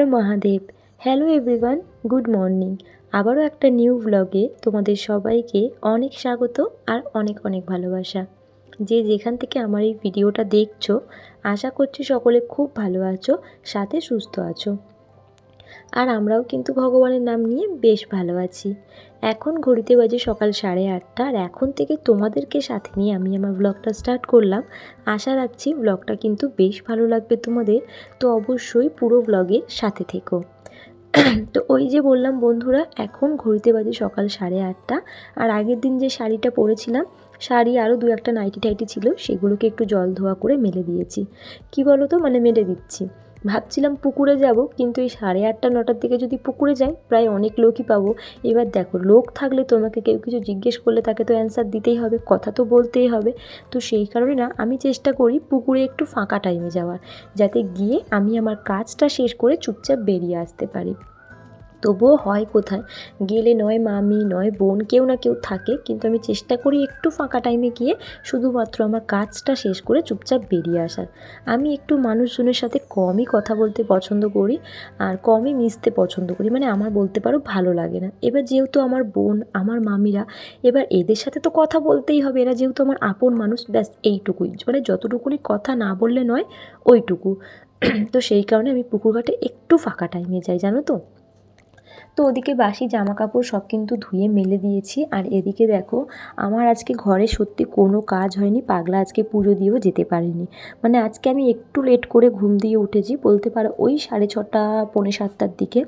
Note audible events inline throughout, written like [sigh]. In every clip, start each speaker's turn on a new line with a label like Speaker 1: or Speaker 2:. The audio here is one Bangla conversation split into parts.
Speaker 1: Har Mahadev. Hello everyone good morning আবারও একটা নিউ ব্লগে তোমাদের সবাইকে অনেক স্বাগত আর অনেক অনেক ভালোবাসা। যে যেখান থেকে আমার এই ভিডিওটা দেখছ, আশা করছি সকলে খুব ভালো আছো, সাথে সুস্থ আছো। আর আমরাও কিন্তু ভগবানের নাম নিয়ে বেশ ভালো আছি। এখন ঘড়িতে বাজে সকাল সাড়ে আটটা আর এখন থেকে তোমাদেরকে সাথে নিয়ে আমি আমার ব্লগটা স্টার্ট করলাম। আশা রাখছি ব্লগটা কিন্তু বেশ ভালো লাগবে তোমাদের। তো অবশ্যই পুরো ব্লগের সাথে থেকো। তো ওই যে বললাম বন্ধুরা, এখন ঘড়িতে বাজে সকাল সাড়ে আটটা আর আগের দিন যে শাড়িটা পরেছিলাম, শাড়ি আরও দু একটা নাইটি টাইটি ছিল, সেগুলোকে একটু জল ধোয়া করে মেলে দিয়েছি। কি বলো তো মানে মেলে দিচ্ছি। ভাবছিলাম পুকুরে যাব, কিন্তু এই সাড়ে আটটা, নটার দিকে যদি পুকুরে যাই, প্রায় অনেক লোকই পাবো। এবার দেখো, লোক থাকলে তোমাকে কেউ কিছু জিজ্ঞেস করলে তাকে তো অ্যান্সার দিতেই হবে, কথা তো বলতেই হবে। তো সেই কারণে না, আমি চেষ্টা করি পুকুরে একটু ফাঁকা টাইমে যাওয়ার, যাতে গিয়ে আমি আমার কাজটা শেষ করে চুপচাপ বেরিয়ে আসতে পারি। তবুও হয় কোথায়? গেলে নয় মামি, নয় বোন, কেউ না কেউ থাকে। কিন্তু আমি চেষ্টা করি একটু ফাঁকা টাইমে গিয়ে শুধুমাত্র আমার কাজটা শেষ করে চুপচাপ বেরিয়ে আসার। আমি একটু মানুষজনের সাথে কমই কথা বলতে পছন্দ করি আর কমই মিশতে পছন্দ করি। মানে আমার বলতে পারো ভালো লাগে না। এবার যেহেতু আমার বোন, আমার মামিরা, এবার এদের সাথে তো কথা বলতেই হবে। এরা যেহেতু আমার আপন মানুষ, ব্যাস এইটুকুই। মানে যতটুকুনি কথা না বললে নয়, ওইটুকু। [clears throat] তো সেই কারণে আমি পুকুর ঘাটে একটু ফাঁকা টাইমে যাই, জানো তো? তো ওদিকে বাসি জামা কাপড় সব কিন্তু ধুয়ে মেলে দিয়েছি। আর এদিকে দেখো, আমার আজকে ঘরে সত্যি কোনো কাজ হয়নি, পাগলা আজকে পুজো দিয়েও যেতে পারেনি। মানে আজকে আমি একটু লেট করে ঘুম দিয়ে উঠেছি, বলতে পারো ওই সাড়ে ছটা, পৌনে সাতটার দিকে।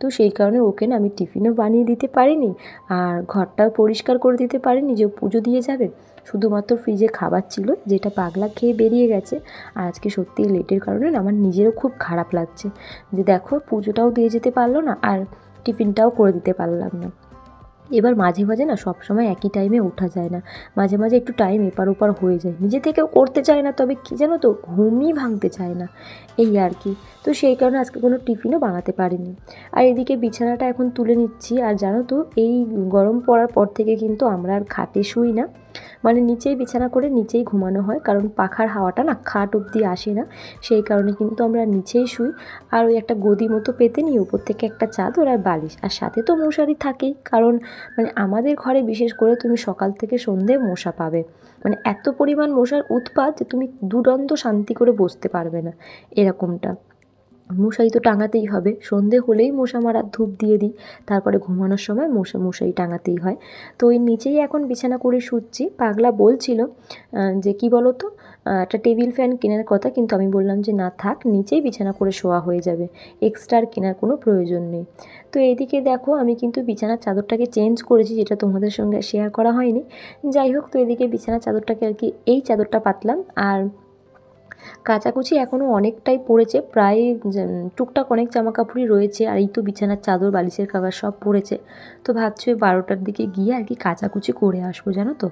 Speaker 1: তো সেই কারণে ওকে না আমি টিফিনও বানিয়ে দিতে পারিনি, আর ঘরটাও পরিষ্কার করে দিতে পারিনি যে পুজো দিয়ে যাবে। শুধুমাত্র ফ্রিজে খাবার ছিল, যেটা পাগলা খেয়ে বেরিয়ে গেছে। আর আজকে সত্যিই লেটের কারণে আমার নিজেরও খুব খারাপ লাগছে। যে দেখো পুজোটাও দিয়ে যেতে পারল না, আর টিফিনটাও করে দিতে পারলাম না। এবার মাঝে মাঝে না সব সময় একই টাইমে ওঠা যায় না। মাঝে মাঝে একটু টাইম এপার ওপার হয়ে যায়। নিজে থেকেও করতে চায় না, তবে কী জানো তো, ঘুমই ভাঙতে চায় না। এই আর কি। তো সেই কারণে আজকে কোনো টিফিনও বানাতে পারিনি। আর এদিকে বিছানাটা এখন তুলে নিচ্ছি। আর জানো তো, এই গরম পড়ার পর থেকে কিন্তু আমরা আর খাটে শুই না। মানে নিচেই বিছানা করে নিচেই ঘুমানো হয়, কারণ পাখার হাওয়াটা না খাট অবধি আসে না। সেই কারণে কিন্তু আমরা নিচেই শুই। আর ওই একটা গদি মতো পেতে নিই উপর থেকে একটা চাদর আর বালিশ। আর সাথে তো মশারি থাকেই, কারণ মানে আমাদের ঘরে বিশেষ করে তুমি সকাল থেকে সন্ধে মশা পাবে। মানে এত পরিমাণ মশার উৎপাত যে তুমি দুরন্ত শান্তি করে বসতে পারবে না, এরকমটা। মশারি তো টাঙাতেই হবে। সন্ধে হলেই মশা মারার ধূপ দিয়ে দিই। তারপরে ঘুমানোর সময় মশা, মশারি টাঙাতেই হয়। তো ওই নিচেই এখন বিছানা করে শুচ্ছি। পাগলা বলছিল যে কি বলো তো একটা টেবিল ফ্যান কেনার কথা, কিন্তু আমি বললাম যে, না থাক, নিচেই বিছানা করে শোয়া হয়ে যাবে। এক্সট্রা আর কেনার কোনো প্রয়োজন নেই। তো এইদিকে দেখো, আমি কিন্তু বিছানার চাদরটাকে চেঞ্জ করেছি, যেটা তোমাদের সঙ্গে শেয়ার করা হয়নি। যাই হোক, তো এদিকে বিছানার চাদরটাকে আর কি, এই চাদরটা পাতলাম। আর কাচাকুচি এখনও অনেকটাই পড়েছে, প্রায় টুকটাক অনেক জামা কাপড়ই রয়েছে, আর এই তো বিছানার চাদর, বালিশের খাবার সব পড়েছে। তো ভাবছি ওই বারোটার দিকে গিয়ে আর কি কাচাকুচি করে আসব, জানো তো?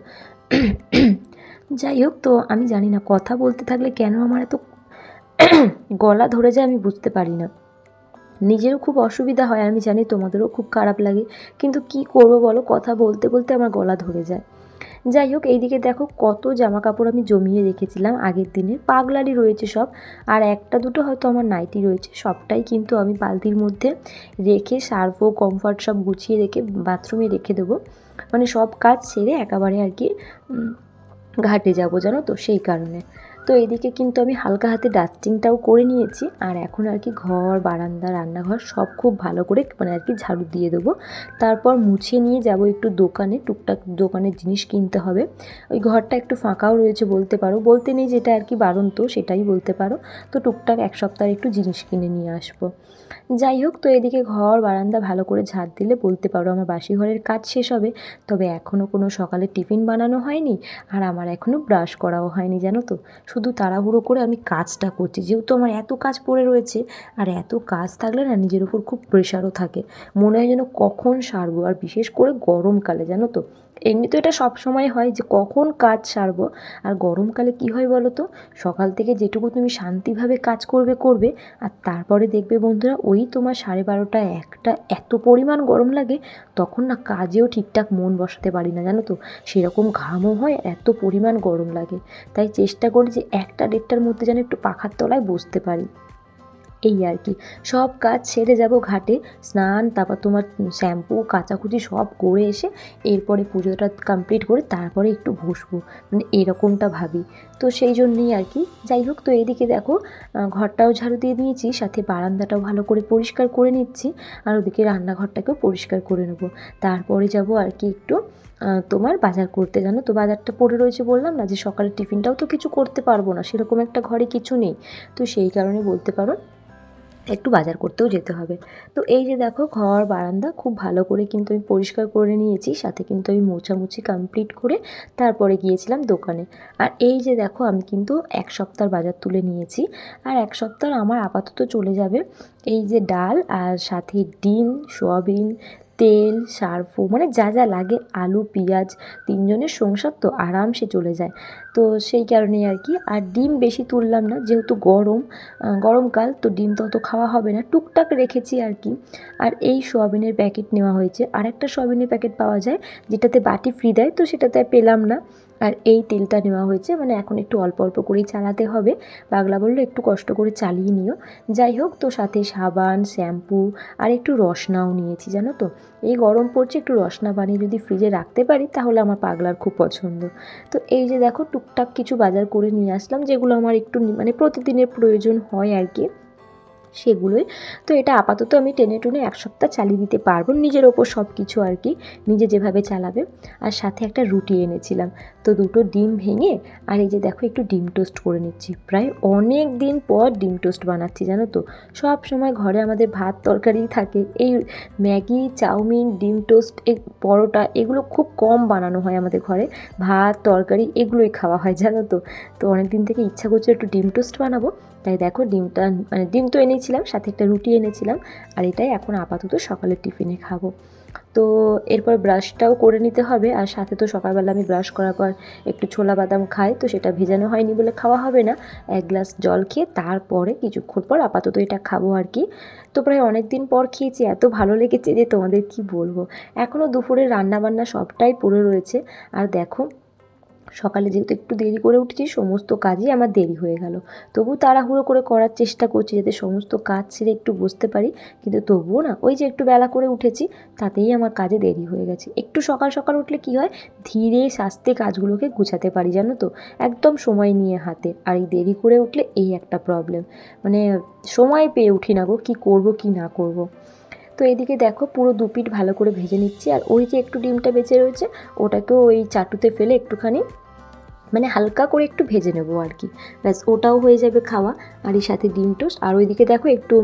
Speaker 1: [clears throat] যাই হোক তো, আমি জানি না, কথা বলতে থাকলে কেন আমার এত [clears throat] গলা ধরে যায় আমি বুঝতে পারি না। নিজেরও খুব অসুবিধা হয়, আমি জানি তোমাদেরও খুব খারাপ লাগে, কিন্তু কি করব বলো, কথা বলতে বলতে আমার গলা ধরে যায়। যাই হোক, এইদিকে দেখো কত জামা কাপড় আমি জমিয়ে রেখেছিলাম আগের দিনে। পাগলারি রয়েছে সব। আর একটা দুটো হয়তো আমার নাইটি রয়েছে, সবটাই কিন্তু আমি বালতির মধ্যে রেখে সার্ফো কমফর্ট সব গুছিয়ে রেখে বাথরুমে রেখে দেবো। মানে সব কাজ সেরে একেবারে আর কি ঘাটে যাব, জানো তো? সেই কারণে। তো এদিকে কিন্তু আমি হালকা হাতে ডাস্টিংটাও করে নিয়েছি। আর এখন আর কি ঘর, বারান্দা, রান্নাঘর সব খুব ভালো করে মানে আর কি ঝাড়ু দিয়ে দেবো। তারপর মুছে নিয়ে যাব একটু দোকানে, টুকটাক দোকানের জিনিস কিনতে হবে। ওই ঘরটা একটু ফাঁকাও রয়েছে বলতে পারো। বলতে নেই যেটা আর কি বারন্ত সেটাই বলতে পারো। তো টুকটাক এক সপ্তাহে একটু জিনিস কিনে নিয়ে আসব। যাই হোক, তো এদিকে ঘর, বারান্দা ভালো করে ঝাড় দিলে বলতে পারো আমার বাসি ঘরের কাজ শেষ হবে। তবে এখনও কোনো সকালে টিফিন বানানো হয়নি। আর আমার এখনও ব্রাশ করাও হয়নি, জানো তো? শুধু তাড়াহুড়ো করে আমি কাজটা করছি। যেহেতু আমার এত কাজ পড়ে রয়েছে আর এত কাজ থাকলে না নিজের উপর খুব প্রেশারও থাকে। মনে হয় যেন কখন সারবো আর বিশেষ করে গরমকালে, জানো তো? এমনি তো এটা সব সময় হয় যে কখন কাজ সারবো আর গরমকালে কি হয় বলো তো? সকাল থেকে যেটুকু তুমি শান্তিভাবে কাজ করবে করবে আর তারপরে দেখবে বন্ধুরা, ওই তোমার সাড়ে বারোটা একটা এত পরিমাণ গরম লাগে, তখন না কাজেও ঠিকঠাক মন বসাতে পারি না, জানো তো? সেরকম ঘামও হয় এত পরিমাণ গরম লাগে। তাই চেষ্টা করি যে একটা দেড়টার মধ্যে যেন একটু পাখার তলায় বসতে পারি। এই আর কি। সব কাজ সেরে যাব ঘাটে, স্নান, তারপর তোমার শ্যাম্পু, কাচাকুচি সব করে এসে এরপরে পুজোটা কমপ্লিট করে তারপরে একটু বসবো। মানে এরকমটা ভাবি। তো সেই জন্যেই আর কি। যাই হোক, তো এইদিকে দেখো ঘরটাও ঝাড়ু দিয়ে নিয়েছি সাথে বারান্দাটাও ভালো করে পরিষ্কার করে নিচ্ছি, আর ওদিকে রান্নাঘরটাকেও পরিষ্কার করে নেব। তারপরে যাব আর কি একটু তোমার বাজার করতে। জানো তো বাজারটা পড়ে রয়েছে বললাম না যে সকালে টিফিনটাও তো কিছু করতে পারব না, সেরকম একটা ঘরে কিছু নেই। তো সেই কারণে বলতে পারো একটু বাজার করতেও যেতে হবে। তো এই যে দেখো ঘর বারান্দা, খুব ভালো করে কিন্তু আমি পরিষ্কার করে নিয়েছি, সাথে কিন্তু আমি মোছামুছি কমপ্লিট করে তারপরে গিয়েছিলাম দোকানে। আর এই যে দেখো আমি কিন্তু এক সপ্তাহ বাজার তুলে নিয়েছি। আর এক সপ্তাহ আমার আপাতত চলে যাবে এই যে ডাল আর সাথে ডিম, সোয়াবিন তেল, সার্ফো মানে যা যা লাগে, আলু, পেঁয়াজ, তিনজনের সংসার তো আরামসে চলে যায়। তো সেই কারণেই আর কি, আর ডিম বেশি তুললাম না, যেহেতু গরম গরমকাল, তো ডিম তো অত খাওয়া হবে না। টুকটাক রেখেছি আর কি। আর এই সোয়াবিনের প্যাকেট নেওয়া হয়েছে। আর একটা সোয়াবিনের প্যাকেট পাওয়া যায়, যেটাতে বাটি ফ্রি দেয়, তো সেটাতে পেলাম না। আর এই তেলটা নেওয়া হয়েছে। মানে এখন একটু অল্প অল্প করেই চালাতে হবে। পাগলা বলল, একটু কষ্ট করে চালিয়ে নিও। যাই হোক, তো সাথে সাবান, শ্যাম্পু আর একটু রসনাও নিয়েছি, জানো তো? এই গরম পড়ছে, একটু রসনা বানিয়ে যদি ফ্রিজে রাখতে পারি, তাহলে আমার পাগলার খুব পছন্দ। তো এই যে দেখো, টুকটাক কিছু বাজার করে নিয়ে আসলাম, যেগুলো আমার একটু মানে প্রতিদিনের প্রয়োজন হয় আর কি। সেগুলোই। তো এটা আপাতত আমি টেনে টুনে এক সপ্তাহ চালিয়ে দিতে পারব নিজের ওপর সব কিছু আর কি, নিজে যেভাবে চালাবে। আর সাথে একটা রুটি এনেছিলাম। তো দুটো ডিম ভেঙে, আর এই যে দেখো একটু ডিম টোস্ট করে নিচ্ছি। প্রায় অনেক দিন পর ডিম টোস্ট বানাচ্ছি, জানো তো? সব সময় ঘরে আমাদের ভাত তরকারি থাকে। এই ম্যাগি, চাউমিন, ডিম টোস্ট পরোটা, এগুলো খুব কম বানানো হয় আমাদের ঘরে। ভাত, তরকারি, এগুলোই খাওয়া হয়, জানো তো? তো অনেক দিন থেকে ইচ্ছা করছে একটু ডিম টোস্ট বানাবো। তাই দেখো ডিমটা মানে ডিম তো এনেছিলাম, সাথে একটা রুটি এনেছিলাম আর এটাই এখন আপাতত সকালের টিফিনে খাব। তো এরপর ব্রাশটাও করে নিতে হবে আর সাথে তো সকালবেলা আমি ব্রাশ করার পর একটু ছোলা বাদাম খাই, তো সেটা ভেজানো হয়নি বলে খাওয়া হবে না। এক গ্লাস জল খেয়ে তারপরে কিছুক্ষণ পর আপাতত এটা খাব আর কি। তো প্রায় অনেক দিন পর খেয়েছি, এত ভালো লেগেছে যে তোমাদের কি বলব? এখনও দুপুরে রান্নাবান্না সবটাই পড়ে রয়েছে। আর দেখো সকালে যেহেতু একটু দেরি করে উঠেছি, সমস্ত কাজই আমার দেরি হয়ে গেল। তবু তাড়াহুড়ো করে করার চেষ্টা করছি যাতে সমস্ত কাজ ছেড়ে একটু বসতে পারি, কিন্তু তবুও না, ওই যে একটু বেলা করে উঠেছি, তাতেই আমার কাজে দেরি হয়ে গেছে। একটু সকাল সকাল উঠলে কি হয়, ধীরে সাস্তে কাজগুলোকে গুছাতে পারি, জানো তো? একদম সময় নিয়ে হাতে, আর এই দেরি করে উঠলে এই একটা প্রবলেম মানে সময় পেয়ে উঠি না গো, কী করব, কি না করব। তো এদিকে দেখো, পুরো দু পিঠ ভালো করে ভেজে নিচ্ছি, আর ওই যে একটু ডিমটা বেঁচে রয়েছে, ওটাকেও ওই চাটুতে ফেলে একটুখানি মানে হালকা করে একটু ভেজে নেব আর কি। ব্যাস, ওটাও হয়ে যাবে খাওয়া। আর এর সাথে ডিম টোস্ট। আর ওইদিকে দেখো একটু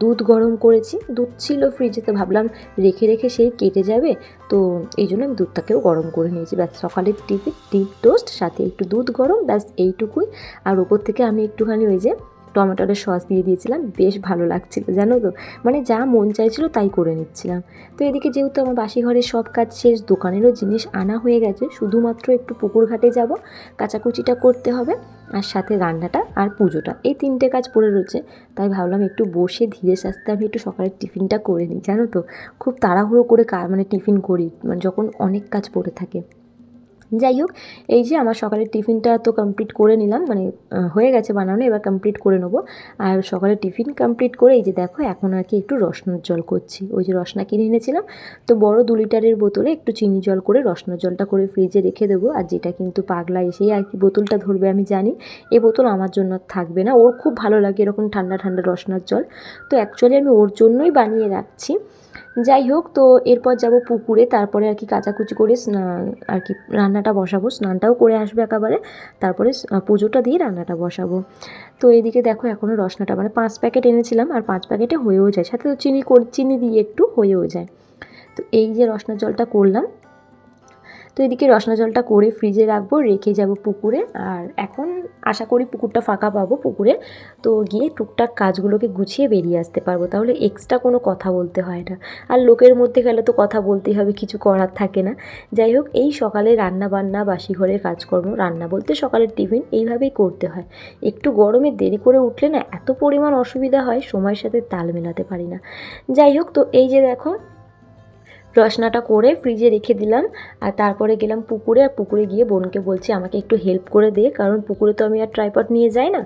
Speaker 1: দুধ গরম করেছি। দুধ ছিল ফ্রিজে তো ভাবলাম রেখে রেখে সেই কেটে যাবে। তো এই জন্য আমি দুধটাকেও গরম করে নিয়েছি। ব্যাস, সকালের টিফিন, ডিম টোস্ট, সাথে একটু দুধ গরম। ব্যাস, এইটুকুই। আর ওপর থেকে আমি একটুখানি ওই যে টমেটোর সস দিয়ে দিয়েছিলাম, বেশ ভালো লাগছিল, জানো তো? মানে যা মন চাইছিল তাই করে নিচ্ছিলাম। তো এদিকে যেহেতু আমার বাসি ঘরের সব কাজ শেষ, দোকানেরও জিনিস আনা হয়ে গেছে, শুধুমাত্র একটু পুকুর ঘাটে যাব, কাচাকুচিটা করতে হবে, আর সাথে রান্নাটা আর পুজোটা। এই তিনটে কাজ পড়ে রয়েছে, তাই ভাবলাম একটু বসে ধীরে সাস্তে আমি একটু সকালের টিফিনটা করে নিই, জানো তো? খুব তাড়াহুড়ো করে মানে টিফিন করি মানে যখন অনেক কাজ পড়ে থাকে। যাই হোক, এই যে আমার সকালের টিফিনটা তো কমপ্লিট করে নিলাম মানে হয়ে গেছে বানানো, এবার কমপ্লিট করে নেব। আর সকালে টিফিন কমপ্লিট করে এই যে দেখো, এখন আর কি একটু রসনার জল করছি। ওই যে রসনা কিনে এনেছিলাম, তো বড় দু লিটারের বোতলে একটু চিনি জল করে রসনার জলটা করে ফ্রিজে রেখে দেবো। আর যেটা কিন্তু পাগলা এসেই আর কি বোতলটা ধরবে, আমি জানি। এ বোতল আমার জন্য থাকবে না, ওর খুব ভালো লাগে এরকম ঠান্ডা ঠান্ডা রসনার জল। তো অ্যাকচুয়ালি আমি ওর জন্যই বানিয়ে রাখছি। যাই হোক, তো এরপর যাব পুকুরে, তারপরে আর কি কাচাকুচি করে স্নান আর কি রান্নাটা বসাবো, স্নানটাও করে আসবে একেবারে, তারপরে পুজোটা দিয়ে রান্নাটা বসাবো। তো এদিকে দেখো এখনও রসনাটা মানে পাঁচ প্যাকেট এনেছিলাম, আর পাঁচ প্যাকেটে হয়েও যায়, সাথে তো চিনি চিনি দিয়ে একটু হয়েও যায়। তো এই যে রসনার জলটা করলাম তো এদিকে রসনা জলটা করে ফ্রিজে রাখব, রেখে যাব পুকুরে। আর এখন আশা করি পুকুরটা ফাঁকা পাবো পুকুরে। তো গিয়ে টুকটাক কাজগুলোকে গুছিয়ে বেরিয়ে আসতে পারব, তাহলে এক্সট্রা কোনো কথা বলতে হয় না। আর লোকের মধ্যে গেলে তো কথা বলতেই হবে, কিছু করার থাকে না। যাই হোক, এই সকালে রান্না বান্না বাসি ঘরের কাজকর্ম, রান্না বলতে সকালের টিফিন, এইভাবেই করতে হয়। একটু গরমে দেরি করে উঠলে না এত পরিমাণ অসুবিধা হয়, সময়ের সাথে তাল মেলাতে পারি না। যাই হোক, তো এই যে দেখো রসনাটা করে ফ্রিজে রেখে দিলাম, আর তারপরে গেলাম পুকুরে, আর পুকুরে গিয়ে বোনকে বলছি, আমাকে একটু হেল্প করে দে, কারণ পুকুরে তো আমি আর ট্রাইপড নিয়ে যাই না।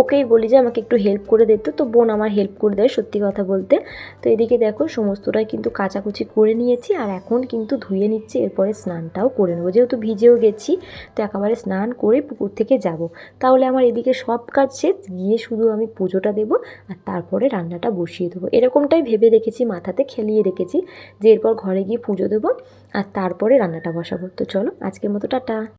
Speaker 1: ওকেই বলি যে, আমাকে একটু হেল্প করে দে তো। বোন আমার হেল্প করে দেয় সত্যি কথা বলতে। তো এদিকে দেখো, সমস্তটাই কিন্তু কাচাকুচি করে নিয়েছি, আর এখন কিন্তু ধুয়ে নিচ্ছি, এরপরে স্নানটাও করে নেব। যেহেতু ভিজেও গেছি, তো একেবারে স্নান করে পুকুর থেকে যাব। তাহলে আমার এদিকে সব কাজ শেষ, গিয়ে শুধু আমি পুজোটা দেবো, আর তারপরে রান্নাটা বসিয়ে দেবো। এরকমটাই ভেবে রেখেছি মাথাতে খেলিয়ে রেখেছি, যে এরপর ঘরে গিয়ে পুজো দেবো আর তারপরে রান্নাটা বসাবো। তো চলো আজকের মতো টাটা।